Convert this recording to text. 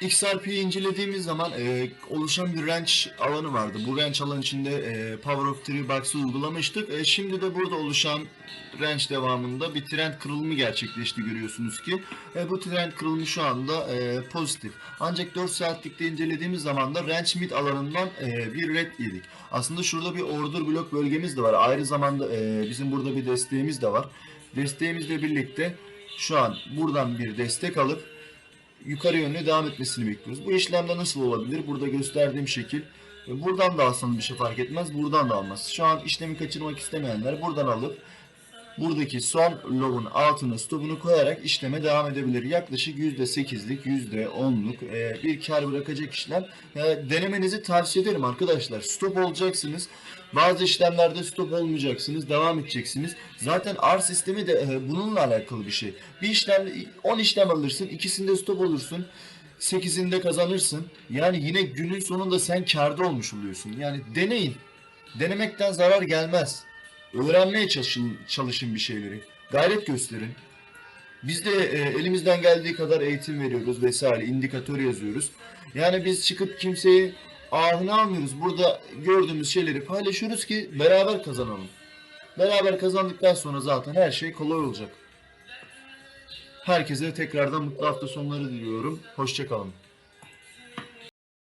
XRP'yi incelediğimiz zaman e, oluşan bir range alanı vardı. Bu range alan içinde e, Power of Three Box'ı uygulamıştık. E, şimdi de burada oluşan range devamında bir trend kırılımı gerçekleşti görüyorsunuz ki. E, bu trend kırılımı şu anda e, pozitif. Ancak 4 saatlikte incelediğimiz zaman da range mid alanından e, bir red yedik. Aslında şurada bir order blok bölgemiz de var. Ayrı zamanda e, bizim burada bir desteğimiz de var. Desteğimizle birlikte şu an buradan bir destek alıp yukarı yönlü devam etmesini bekliyoruz. Bu işlemde nasıl olabilir? Burada gösterdiğim şekil. E, Buradan da alsanız bir şey fark etmez. Buradan da almaz. Şu an işlemi kaçırmak istemeyenler buradan alıp buradaki son log'un altına stopunu koyarak işleme devam edebilir. Yaklaşık %8'lik, %10'luk e, bir kar bırakacak işlem. E, denemenizi tavsiye ederim arkadaşlar. Stop olacaksınız. Bazı işlemlerde stop olmayacaksınız. Devam edeceksiniz. Zaten R sistemi de e, bununla alakalı bir şey. Bir işlem 10 işlem alırsın. ikisinde stop olursun. 8'inde kazanırsın. Yani yine günün sonunda sen karda olmuş oluyorsun. Yani deneyin. Denemekten zarar gelmez. Öğrenmeye çalışın, çalışın bir şeyleri. Gayret gösterin. Biz de e, elimizden geldiği kadar eğitim veriyoruz vesaire, indikatör yazıyoruz. Yani biz çıkıp kimseyi ahını almıyoruz. Burada gördüğümüz şeyleri paylaşıyoruz ki beraber kazanalım. Beraber kazandıktan sonra zaten her şey kolay olacak. Herkese tekrardan mutlu hafta sonları diliyorum. Hoşçakalın.